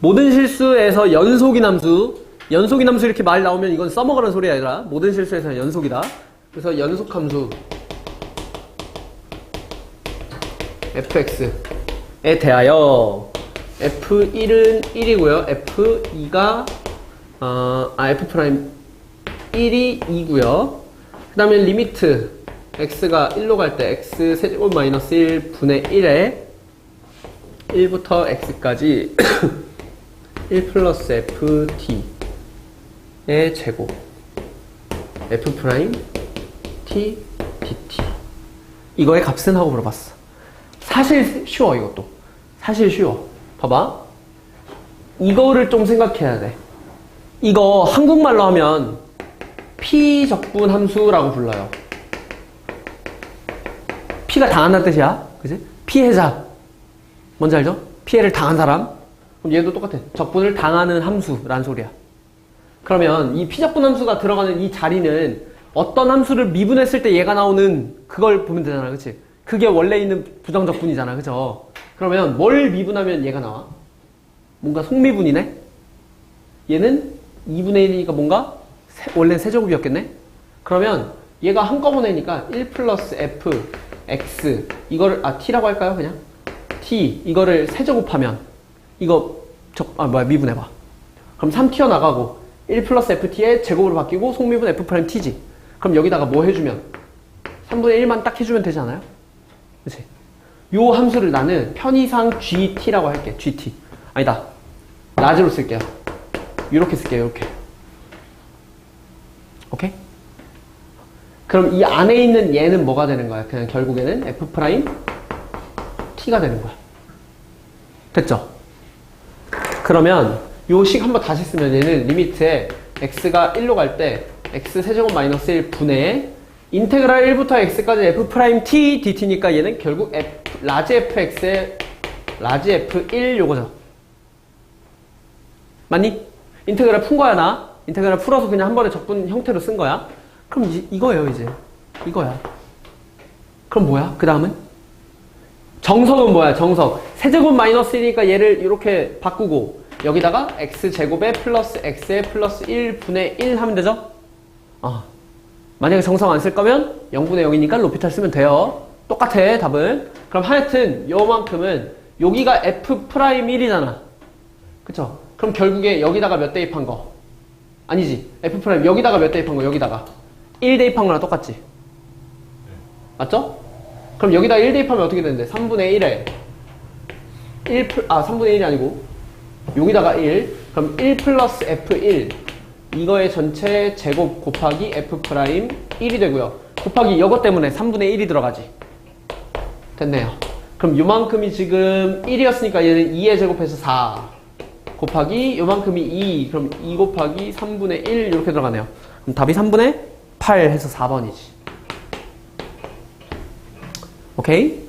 모든 실수에서 연속인 함수. 연속인 함수 이렇게 말 나오면 이건 써먹으라는 소리 아니라 모든 실수에서 연속이다. 그래서 연속 함수. fx에 대하여. f1은 1이고요. f2가 어, 아 f 프라임 1이 2고요. 그 다음에 리미트. x가 1로 갈 때 x 세제곱 마이너스 1 분의 1에 1부터 x까지 1 플러스 ft의 제곱. f 프라임 t dt. 이거의 값은 하고 물어봤어. 사실 쉬워 이것도. 사실 쉬워. 봐봐. 이거를 좀 생각해야 돼. 이거 한국말로 하면 피적분 함수라고 불러요. 피가 당한다는 뜻이야. 그지? 피해자. 뭔지 알죠? 피해를 당한 사람 얘도 똑같아 적분을 당하는 함수라는 소리야 그러면 이 피적분 함수가 들어가는 이 자리는 어떤 함수를 미분했을 때 얘가 나오는 그걸 보면 되잖아 그치? 그게 원래 있는 부정적분이잖아 그죠? 그러면 뭘 미분하면 얘가 나와? 뭔가 속미분이네? 얘는 2분의 1이니까 뭔가 세- 원래 세제곱이었겠네? 그러면 얘가 한꺼번에니까 1 플러스 f x 이거를 아 t라고 할까요 그냥? t 이거를 세제곱하면 이거 적, 아 뭐야 미분해봐 그럼 3 튀어나가고 1 플러스 ft의 제곱으로 바뀌고 속미분 f 프라임 t지 그럼 여기다가 뭐 해주면 3분의 1만 딱 해주면 되지 않아요? 그치? 요 함수를 나는 편의상 gt라고 할게 gt 아니다 라지로 쓸게요 이렇게 쓸게요 이렇게 오케이? 그럼 이 안에 있는 얘는 뭐가 되는 거야? 그냥 결국에는 f 프라임 t가 되는 거야. 됐죠? 그러면 요 식 한번 다시 쓰면 얘는 리미트에 x가 1로 갈 때 x 세제곱 마이너스 1 분의 인테그랄 1부터 x까지 f 프라임 t dt니까 얘는 결국 f, 라지 fx의 라지 f1 요거죠. 맞니? 인테그랄 푼 거야 나? 인테그랄 풀어서 그냥 한 번에 적분 형태로 쓴 거야? 그럼 이, 이거예요 이제 이거야 그럼 뭐야? 그 다음은? 정석은 뭐야 정석 세제곱 마이너스 1이니까 얘를 이렇게 바꾸고 여기다가 x제곱에 플러스 x에 플러스 1분의 1 하면 되죠? 어. 만약에 정석 안쓸 거면 0분의 0이니까 로피탈 쓰면 돼요 똑같아 답은 그럼 하여튼 요만큼은 여기가 f 프라임 1이잖아 그쵸? 그럼 결국에 여기다가 몇 대입한 거? 아니지. F 프라임 여기다가 몇 대입한 거? 여기다가 1 대입한 거랑 똑같지. 맞죠? 그럼 여기다 1 대입하면 어떻게 되는데? 3분의 1에 1 플, 아 3분의 1이 아니고 여기다가 1 그럼 1 플러스 F1 이거의 전체 제곱 곱하기 F 프라임 1이 되고요. 곱하기 이것 때문에 3분의 1이 들어가지. 됐네요. 그럼 요만큼이 지금 1이었으니까 얘는 2의 제곱해서 4 곱하기 요만큼이 2 그럼 2 곱하기 3분의 1 이렇게 들어가네요 그럼 답이 3분의 8 해서 4번이지 오케이?